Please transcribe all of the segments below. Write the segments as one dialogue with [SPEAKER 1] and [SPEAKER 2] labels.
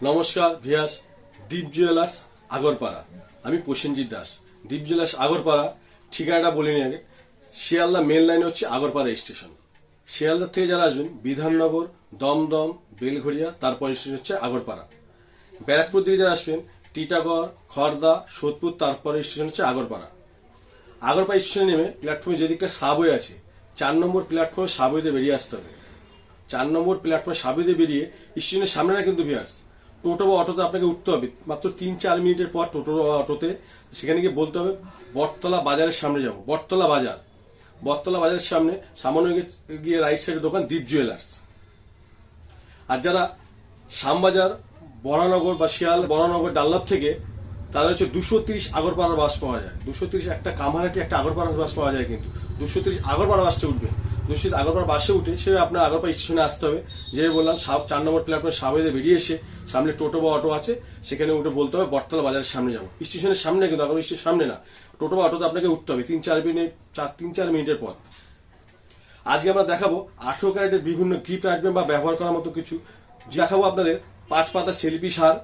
[SPEAKER 1] নমস্কার, ভিয়াস দীপ জুয়েলার্স, আগরপাড়া। আমি প্রসেনজিৎ দাস। দীপ জুয়েলার্স, আগরপাড়া। ঠিকানাটা বলিনি আগে। শিয়ালদা মেন লাইন হচ্ছে আগরপাড়া স্টেশন। শিয়ালদা থেকে যারা আসবেন, বিধাননগর, দমদম, বেলঘড়িয়া, তারপর স্টেশন হচ্ছে আগরপাড়া। ব্যারাকপুর দিকে যারা আসবেন, টিটাগড় খড়দা সোদপুর, তারপরে স্টেশন হচ্ছে আগরপাড়া। আগরপাড়া স্টেশনে নেমে প্ল্যাটফর্মে যেদিকটা সাবওয়ে আছে, চার নম্বর প্ল্যাটফর্মে সাবওয়েতে বেরিয়ে আসতে হবে। চার নম্বর প্ল্যাটফর্মে সাবিতে বেরিয়ে স্টেশনের সামনে না কিন্তু ভিয়ার্স টোটো বা অটোতে আপনাকে উঠতে হবে। মাত্র তিন চার মিনিটের পর টোটো বা অটোতে সেখানে গিয়ে বলতে হবে, বটতলা বাজারের সামনে যাব। বটতলা বাজার। বটতলা বাজারের সামনে, সামান্য গিয়ে- রাইট সাইডে দোকান দীপ জুয়েলার্স আর যারা শ্যামবাজার, বরানগর বা শিয়াল, বরানগর ডাল্লাভ থেকে, তাদের হচ্ছে দুশো তিরিশ আগরপাড়ার বাস পাওয়া যায়। দুশো তিরিশ একটা কামারহাটি একটা আগরপাড়ার বাস পাওয়া যায় কিন্তু। দুশো তিরিশ আগরপাড়া বাসটা উঠবে। দুশো আগরপাড়া বাসে উঠে সে আপনার আগরপাড়া স্টেশনে আসতে হবে। যে বললাম, সাব চার নম্বর প্ল্যাটফর্মে সাবেদে বেরিয়ে এসে সামনে টোটো বা অটো আছে, সেখানে উঠে বলতে হবে, বটতলা বাজারের সামনে যাব। স্টেশনের সামনে কিন্তু আগর স্টেশনের সামনে না। টোটো বা অটোতে আপনাকে উঠতে হবে, তিন চার মিনিট, চার, তিন চার মিনিটের পর আজকে আমরা দেখাবো আঠেরো ক্যারেটের বিভিন্ন গিফট আইটেম বা ব্যবহার করার মতো কিছু। দেখাবো আপনাদের পাঁচ পাতা সেলফি সার,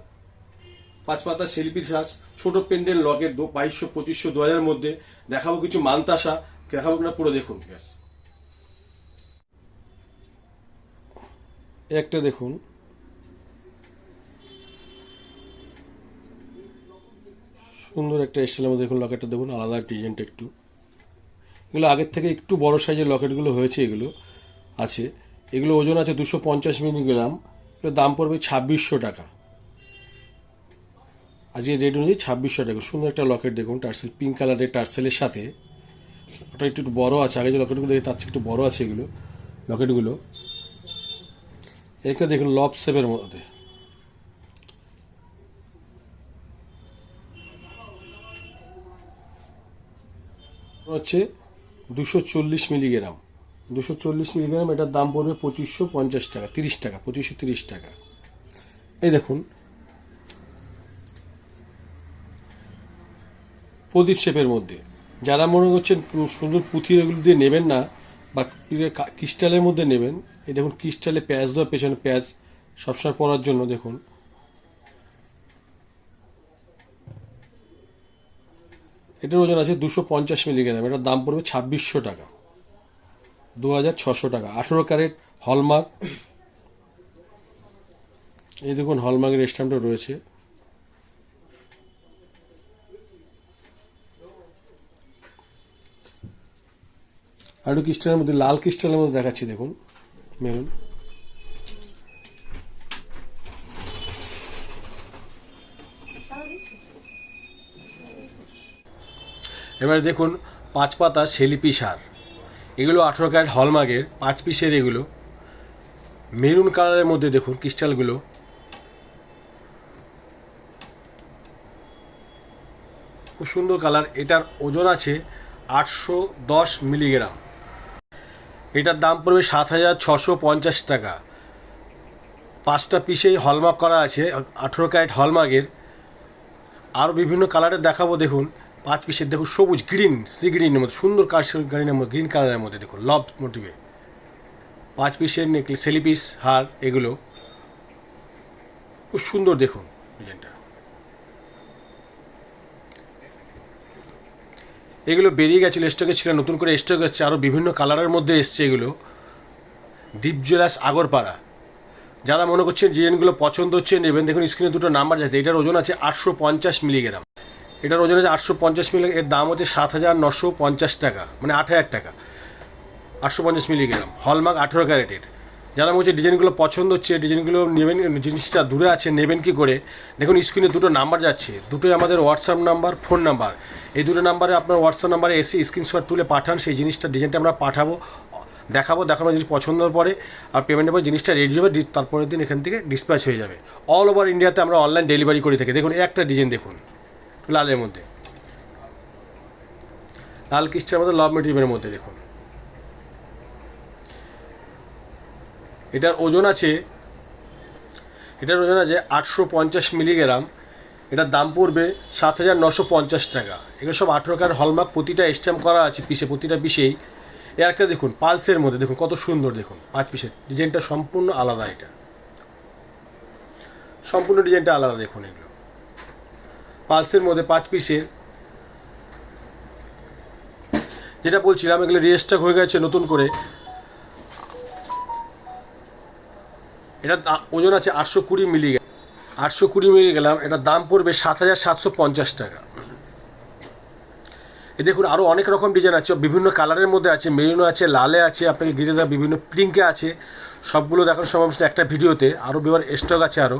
[SPEAKER 1] পাঁচ পাতা সেলফির সাজ ছোট পেন্ডেল লকেট বাইশশো, পঁচিশশো, দু হাজারের মধ্যে। দেখাবো কিছু মানতাসা দেখাবো কিনা পুরো দেখুন। একটা দেখুন। সুন্দর একটা স্টাইলের মধ্যে দেখুন লকেটটা দেখুন, আলাদা ডিজাইনটা একটু। এগুলো আগের থেকে একটু বড় সাইজের লকেটগুলো হয়েছে, এগুলো আছে। এগুলো ওজন আছে দুশো পঞ্চাশ মিলিগ্রাম এগুলোর দাম পড়বে ছাব্বিশশো টাকা। আজকে রেট অনুযায়ী ছাব্বিশশো টাকা। সুন্দর একটা লকেট দেখুন, টার্সেল পিঙ্ক কালারের টার্সেলের সাথে। ওটা একটু একটু বড় আছে, আগে যে লকেটগুলো দেখি তার থেকে একটু বড় আছে এগুলো লকেটগুলো এখানে দেখুন লব সেপের মধ্যে। হচ্ছে দুশো চল্লিশ মিলিগ্রাম। দুশো চল্লিশ মিলিগ্রাম, এটার দাম পড়বে পঁচিশশো পঞ্চাশ টাকা, তিরিশ টাকা, পঁচিশশো তিরিশ টাকা। এই দেখুন। প্রদীপ শেপের মধ্যে। যারা মনে করছেন সুন্দর পুঁথির এগুলো দিয়ে নেবেন না, বা ক্রিস্টালের মধ্যে নেবেন, এই দেখুন, ক্রিস্টালে প্যাঁচ দেওয়া, পেছনে প্যাঁচ সবসময় পরার জন্য দেখুন। এটার ওজন আছে দুশো পঞ্চাশ মিলিগ্রাম। এটার দাম পড়বে ছাব্বিশশো টাকা। দু হাজার ছশো টাকা। আঠেরো ক্যারেট হলমার্ক। এই দেখুন, হলমার্কের স্ট্যাম্পটা রয়েছে। আর ক্রিস্টালের মধ্যে, লাল ক্রিস্টালের মধ্যে দেখাচ্ছি, দেখুন, মেরুন। এবারে দেখুন, পাঁচ পাতা সেলিপি সার। এগুলো আঠেরো ক্যারেট হলমার্কের, পাঁচ পিসের এগুলো। মেরুন কালারের মধ্যে দেখুন, ক্রিস্টালগুলো। খুব সুন্দর কালার। এটার ওজন আছে আটশো দশ মিলিগ্রাম। এটার দাম পড়বে সাত হাজার ছশো পঞ্চাশ টাকা। পাঁচটা পিসেই হলমার্ক করা আছে, আঠেরো ক্যারেট হলমার্কের। আরও বিভিন্ন কালারের দেখাবো, দেখুন। পাঁচ পিসের দেখুন সবুজ গ্রিন সি গ্রিনের মধ্যে, সুন্দর কার গ্রিনের মধ্যে গ্রিন কালারের মধ্যে দেখুন লভ মোটিভে পাঁচ পিসের নেকলেস সেলি পিস হার, এগুলো। খুব সুন্দর দেখুন ডিজাইনটা। এগুলো বেরিয়ে গেছিল স্টকে ছিল, নতুন করে স্টক এসছে আরও বিভিন্ন কালারের মধ্যে এসছে এগুলো। দীপ জুয়েলার্স আগরপাড়া। যারা মনে করছেন ডিজাইনগুলো পছন্দ হচ্ছে নেবেন দেখুন স্ক্রিনে দুটো নাম্বার যাচ্ছে এটার ওজন আছে আটশো পঞ্চাশ মিলিগ্রাম এটার ওজন আছে আটশো পঞ্চাশ এর দাম হচ্ছে সাত হাজার নশো পঞ্চাশ টাকা মানে আট হাজার টাকা। আটশো পঞ্চাশ মিলিগ্রাম, হলমার্ক আঠেরো ক্যারেটের। যারা বলছে ডিজাইনগুলো পছন্দ হচ্ছে, ডিজাইনগুলো নেবেন, জিনিসটা দূরে আছে, নেবেন কি করে? দেখুন, স্ক্রিনে দুটো নাম্বার যাচ্ছে। দুটোই আমাদের হোয়াটসঅ্যাপ নাম্বার, ফোন নাম্বার। এই দুটো নাম্বারে আপনার হোয়াটসঅ্যাপ নাম্বারে এসে স্ক্রিনশট তুলে পাঠান, সেই জিনিসটা ডিজাইনটা আমরা পাঠাবো, দেখাবো, দেখানো জিনিস পছন্দর পরে আর পেমেন্টের পরে জিনিসটা রেডি হবে তারপরের দিন এখান থেকে ডিসপ্যাচ হয়ে যাবে। অল ওভার ইন্ডিয়াতে আমরা অনলাইন ডেলিভারি করে থাকি। দেখুন, একটা ডিজাইন দেখুন। লালের মধ্যে। লাল কিস্টের মধ্যে? লভ মেটিরিয়ালের মধ্যে, দেখুন। এটার ওজন আছে, এটার ওজন আছে আটশো পঞ্চাশ মিলিগ্রাম। এটার দাম পড়বে সাত হাজার নশো পঞ্চাশ টাকা। এগুলো সব আঠেরো কার হলমার্ক, প্রতিটা স্ট্যাম্প করা আছে পিসে, প্রতিটা পিসেই। এর একটা দেখুন, পালসের মধ্যে, দেখুন কত সুন্দর, দেখুন, পাঁচ পিসের। ডিজাইনটা সম্পূর্ণ আলাদা এটা। সম্পূর্ণ ডিজাইনটা আলাদা, দেখুন এগুলো। পালসের মধ্যে পাঁচ পিসের। যেটা বলছিলাম, এগুলো রিস্টক হয়ে গেছে নতুন করে। এটা ওজন আছে আটশো কুড়ি মিলিগ্রাম আটশো কুড়ি মিলিগ্রাম এটার দাম পড়বে সাত হাজার সাতশো পঞ্চাশ টাকা। এ দেখুন আরও অনেক রকম ডিজাইন আছে, বিভিন্ন কালারের মধ্যে আছে মেরুনও আছে, লালে আছে, আপনাকে ঘিরে দেওয়া বিভিন্ন প্রিঙ্কে আছে। সবগুলো দেখানো সম্ভব একটা ভিডিওতে আরও বিবার স্টক আছে আরও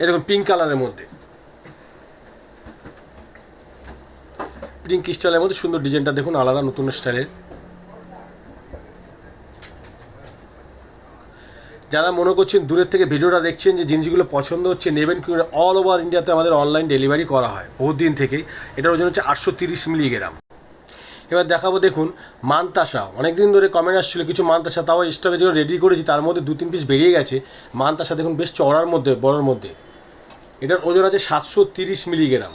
[SPEAKER 1] এ দেখুন পিঙ্ক কালারের মধ্যে। পিঙ্ক স্টাইলের মধ্যে সুন্দর ডিজাইনটা দেখুন, আলাদা নতুন স্টাইলের। যারা মনে করছেন দূরের থেকে ভিডিওটা দেখছেন যে জিনিসগুলো পছন্দ হচ্ছে, নেবেন কি অল ওভার ইন্ডিয়াতে আমাদের অনলাইন ডেলিভারি করা হয় বহুত দিন থেকেই এটার ওজন হচ্ছে আটশো তিরিশ মিলিগ্রাম এবার দেখাবো দেখুন, মানতাসা। অনেক দিন ধরে কমেন্ট আসছিল, কিছু মানতাসা, তাও স্টকে যেগুলো রেডি করেছি, তার মধ্যে দু তিন পিস বেরিয়ে গেছে। মানতাসা দেখুন, বেশ চড়ার মধ্যে, বড়োর মধ্যে। এটার ওজন আছে সাতশো তিরিশ মিলিগ্রাম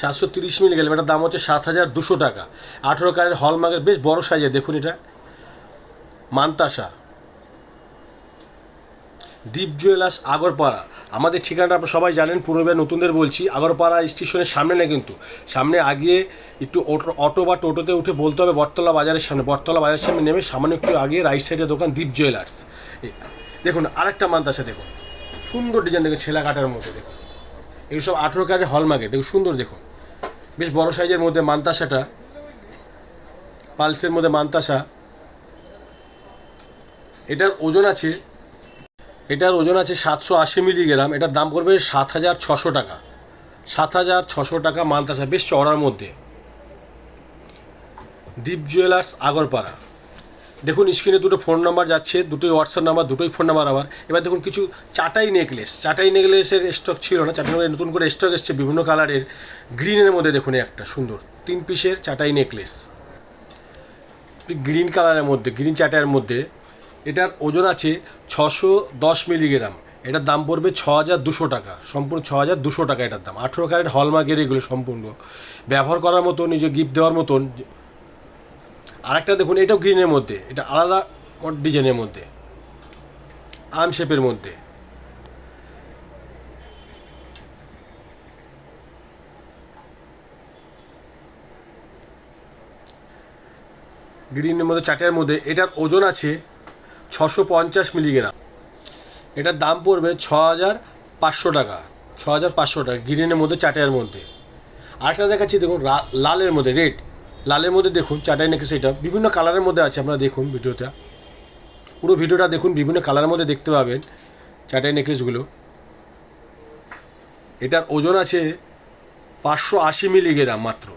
[SPEAKER 1] সাতশো তিরিশ মিলিগ্রাম, এটার দাম হচ্ছে সাত হাজার দুশো টাকা। আঠেরো কারের হলমার্কের বেশ বড় সাইজের, দেখুন এটা। মান্তাসা। দীপ জুয়েলার্স আগরপাড়া। আমাদের ঠিকানাটা আপনারা সবাই জানেন পূর্বে নতুনদের বলছি। আগরপাড়া স্টেশনের সামনে না কিন্তু, সামনে আগিয়ে একটু অটো অটো বা টোটোতে উঠে বলতে হবে বটতলা বাজারের সামনে। বটতলা বাজারের সামনে নেমে সামান্য একটু আগে রাইট সাইডে দোকান দীপ জুয়েলার্স দেখুন, আরেকটা মান্তাসা দেখুন। সুন্দর ডিজাইন দেখুন, ছেলা কাটার মধ্যে দেখুন। এইসব আঠেরো কারের হলমার্কে দেখুন, সুন্দর দেখুন। বেশ বড় সাইজের মধ্যে মান্তাসাটা, পালসের মধ্যে মান্তাসা। এটার ওজন আছে, এটার ওজন আছে সাতশো আশি মিলিগ্রাম, এটার দাম পড়বে সাত হাজার ছশো টাকা। সাত হাজার ছশো টাকা মান্তাসা, বেশ চড়ার মধ্যে। দীপ জুয়েলার্স আগরপাড়া। দেখুন স্ক্রিনে দুটো ফোন নাম্বার যাচ্ছে, দুটোই হোয়াটসঅ্যাপ নাম্বার দুটোই ফোন নাম্বার আবার। এবার দেখুন কিছু চাটাই নেকলেস চাটাই নেকলেসের স্টক ছিল না, চাটাই নতুন করে স্টক এসছে বিভিন্ন কালারের গ্রিনের মধ্যে দেখুন একটা, সুন্দর। তিন পিসের চাটাই নেকলেস গ্রিন কালারের মধ্যে গ্রিন চাটাইয়ের মধ্যে। এটার ওজন আছে ছশো দশ মিলিগ্রাম এটার দাম পড়বে ছ হাজার দুশো টাকা। সম্পূর্ণ ছ হাজার দুশো টাকা এটার দাম। আঠেরো ক্যারেট হলমার্কের এগুলো সম্পূর্ণ। ব্যবহার করার মতন নিজে গিফট দেওয়ার মতন আরেকটা দেখুন, এটাও গ্রিনের মধ্যে, এটা আলাদা ডিজাইনের মধ্যে আম শেপের মধ্যে। গ্রিনের মধ্যে চাটের মধ্যে, এটার ওজন আছে ছশো পঞ্চাশ মিলিগ্রাম এটার দাম পড়বে ছ হাজার পাঁচশো টাকা ছ হাজার পাঁচশো টাকা গ্রিনের মধ্যে চাটের মধ্যে। আরেকটা দেখাচ্ছি, দেখুন লালের মধ্যে রেড লালের মধ্যে দেখুন চাটাই নাকি সেটা। বিভিন্ন কালারের মধ্যে আছে, আপনারা দেখুন ভিডিওটা। পুরো ভিডিওটা দেখুন, বিভিন্ন কালারের মধ্যে দেখতে পাবেন চাটাই নেকলেসগুলো। এটার ওজন আছে পাঁচশো আশি মিলিগ্রাম মাত্র।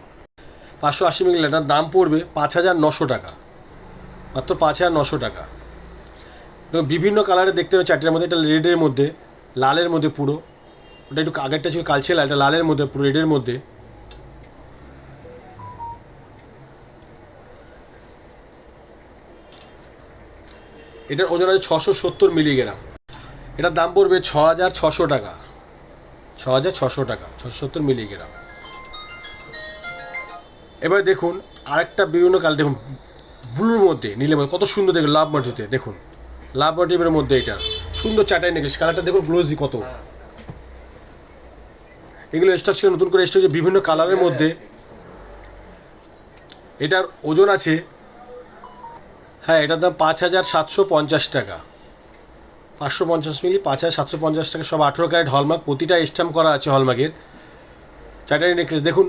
[SPEAKER 1] পাঁচশো আশি মিলিগ্রাম, এটার দাম পড়বে পাঁচ হাজার নশো টাকা। মাত্র পাঁচ হাজার নশো টাকা। তো বিভিন্ন কালারে দেখতে হবে চারটের মধ্যে, এটা রেডের মধ্যে, লালের মধ্যে পুরো। ওটা একটু আগেরটা ছিল কালচে লাল, এটা লালের মধ্যে, পুরো রেডের মধ্যে। এটার ওজন আছে ছশো সত্তর মিলিগ্রাম। এটার দাম পড়বে ছ হাজার ছশো টাকা। ছ হাজার ছশো টাকা, ছশো সত্তর মিলিগ্রাম। এবার দেখুন, আরেকটা বিভিন্ন কাল দেখুন, ব্লুর মধ্যে, নীলের মধ্যে, কত সুন্দর দেখুন, লাভ মাটিতে, দেখুন। লাভ মাটির মধ্যে এটা, সুন্দর চাটাই নেকলেস, কালারটা দেখুন গ্লোজি কত। এগুলো স্টক ছিল নতুন করে স্টক বিভিন্ন কালারের মধ্যে। এটার ওজন আছে হ্যাঁ এটার দাম পাঁচ হাজার সাতশো পঞ্চাশ টাকা। পাঁচশো পঞ্চাশ মিলি, পাঁচ হাজার সাতশো পঞ্চাশ টাকা, সব আঠেরো ক্যারেট হলমার্ক, প্রতিটা স্ট্যাম্প করা আছে হলমার্কের। চাটাই নেকলেস দেখুন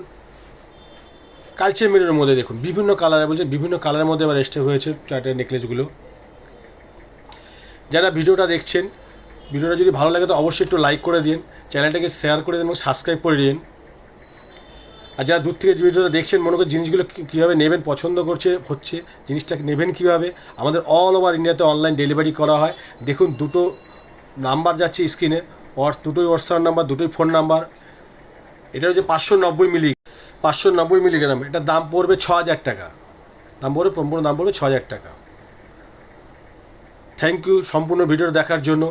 [SPEAKER 1] কালচার মিলের মধ্যে দেখুন, বিভিন্ন কালারে বলছে বিভিন্ন কালারের মধ্যে এবার স্টেপ হয়েছে চার্টের নেকলেসগুলো যারা ভিডিওটা দেখছেন, ভিডিওটা যদি ভালো লাগে, তো অবশ্যই একটু লাইক করে দিন চ্যানেলটাকে শেয়ার করে দিন এবং সাবস্ক্রাইব করে দিন। আর যারা দূর থেকে ভিডিওটা দেখছেন, মনে করেন জিনিসগুলো কীভাবে নেবেন, পছন্দ করছে, হচ্ছে জিনিসটাকে নেবেন কীভাবে? আমাদের অল ওভার ইন্ডিয়াতে অনলাইন ডেলিভারি করা হয়। দেখুন, দুটো নাম্বার যাচ্ছে স্ক্রিনে দুটোই হোয়াটসঅ্যাপ নাম্বার দুটোই ফোন নাম্বার এটা হচ্ছে পাঁচশো নব্বই মিলি পাঁচশো নব্বই মিলিগ্রাম এটা দাম পড়বে ছ হাজার টাকা। দাম পড়বে, সম্পূর্ণ দাম পড়বে ছ হাজার টাকা। থ্যাংক ইউ সম্পূর্ণ ভিডিও দেখার জন্য।